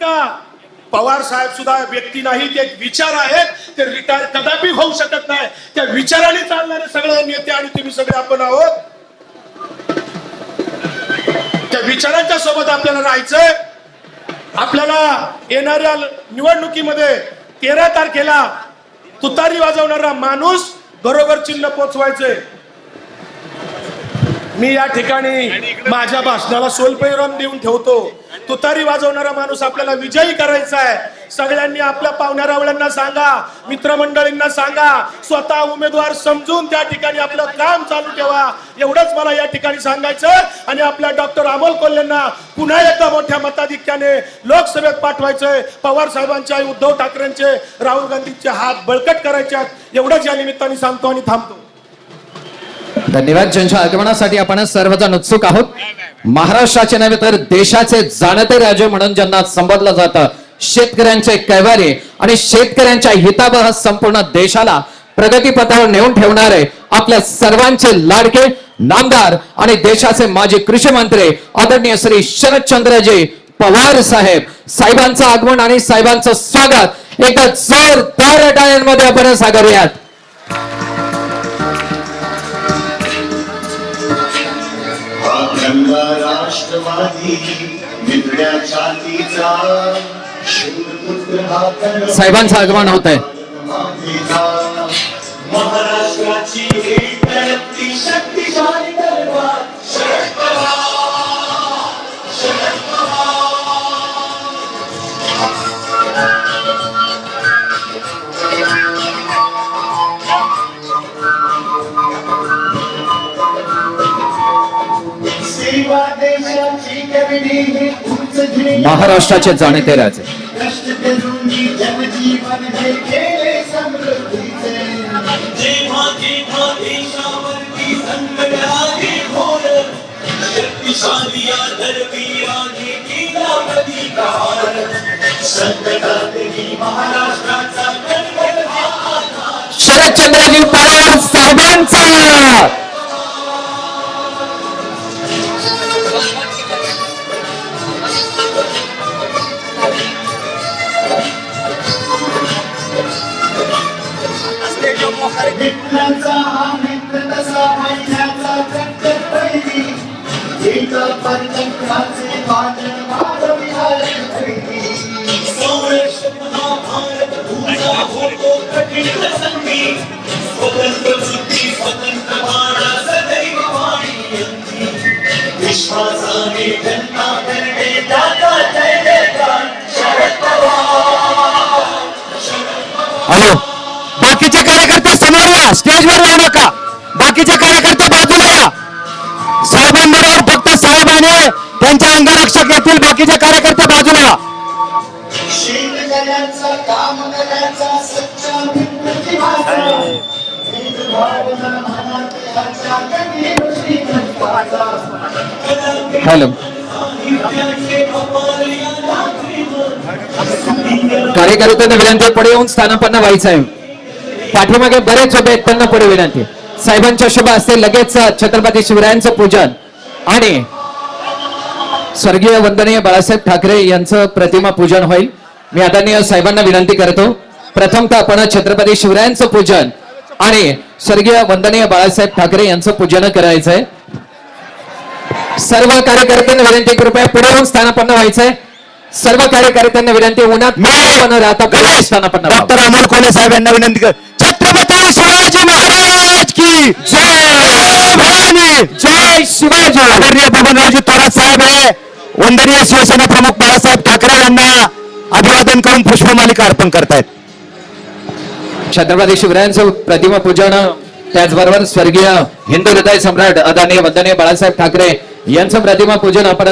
का? पवार साहेब सुद्धा व्यक्ती नाही ते एक विचार आहेत ते रिटायर कदापि होऊ शकत नाही. त्या विचाराने चालणारे सगळे नेते आणि तुम्ही सगळे आपण आहोत. त्या विचारांच्या सोबत आपल्याला राहायचंय. आपल्याला येणाऱ्या निवडणुकीमध्ये तेरा तारखेला तुतारी वाजवणारा माणूस बरोबर चिन्ह पोचवायचंय. मी या ठिकाणी माझ्या भाषणाला सोलपैराम देऊन ठेवतो. तुतारी वाजवणारा माणूस आपल्याला विजयी करायचा आहे. सगळ्यांनी आपल्या पाहुण्यारावळ्यांना सांगा मित्रमंडळींना सांगा स्वतः उमेदवार समजून त्या ठिकाणी आपलं काम चालू ठेवा. एवढंच मला या ठिकाणी सांगायचं आणि आपल्या डॉक्टर अमोल कोल्हेंना पुन्हा एकदा मोठ्या मताधिक्याने लोकसभेत पाठवायचंय. पवार साहेबांचे उद्धव ठाकरेंचे राहुल गांधींचे हात बळकट करायचे आहेत. एवढंच या निमित्ताने सांगतो आणि थांबतो. धन्यवाद ज्यांच्या आगमनासाठी आपण सर्वजण उत्सुक आहोत. महाराष्ट्राचे नव्हे तर देशाचे जाणते राजे म्हणून ज्यांना संबोधलं जातं. शेतकऱ्यांचे कैवारी आणि शेतकऱ्यांच्या हिताबह संपूर्ण देशाला प्रगतीपथावर नेऊन ठेवणारे आपल्या सर्वांचे लाडके नामदार आणि देशाचे माजी कृषी मंत्री आदरणीय श्री शरदचंद्रजी पवार साहेब. साहेबांचं आगमन आणि साहेबांचं स्वागत. एकदा जोरदार टाळ्यांमध्ये आपण सागरूयात. अखंड राष्ट्रवादी मित्र छातीचा हा साहेबांचं आगमन होत आहे. महाराष्ट्राची एक तळपती महाराष्ट्राचे जाणते राजे. शरदचंद्रजी मित्राचा हा मित्र तसा महिन्याचा चक्कर पहिली. एका पंचक्राचे वादळ होतो कठीण प्रसंगी. स्वतंत्र बुद्धी स्वतंत्र बाणा सदैव वाणी विश्वासाने करणे जय जयकार. शरद पवार हॅलो बाकीचे या स्टेजवर जाऊ नका. बाकीचे कार्यकर्ते बाजूला या. साहेबांबरोबर फक्त साहेबाने आणि त्यांच्या अंगरक्षक येतील बाकीचे कार्यकर्ते बाजूला या. हॅलो. कार्यकर्ते अपार पुढे येऊन स्थानापन्न व्हायचं आहे. पाठीमागे बरेच उभे आहेत त्यांना पुढे विनंती. साहेबांच्या शुभ असते लगेच छत्रपती शिवरायांचं पूजन. आणि स्वर्गीय वंदनीय बाळासाहेब ठाकरे यांचं प्रतिमा पूजन होईल. मी आदरणीय साहेबांना विनंती करतो. प्रथमतः आपण छत्रपती शिवरायांचं पूजन आणि स्वर्गीय वंदनीय बाळासाहेब ठाकरे यांचं पूजन करायचंय. सर्व कार्यकर्त्यांना विनंती कृपया पुढे येऊन स्थानापन्न व्हायचंय. सर्व कार्यकर्त्यांना विनंती उन्हात. डॉक्टर अमोल कोल्हे साहेब यांना विनंती कर छत्रपती शिवाजी महाराज की जय भवानी! जय शिवाजी! आदरणीय बबनरावजी थोरात साहेब हे वंदनीय शिवसेना प्रमुख बाळासाहेब ठाकरे यांना अभिवादन करून पुष्पमालिका अर्पण करतायत. छत्रपती शिवरायांचं प्रतिमा पूजन त्याचबरोबर स्वर्गीय हिंदू हृदय सम्राट अदानी वंदनीय बाळासाहेब ठाकरे यांचं प्रतिमा पूजन आपण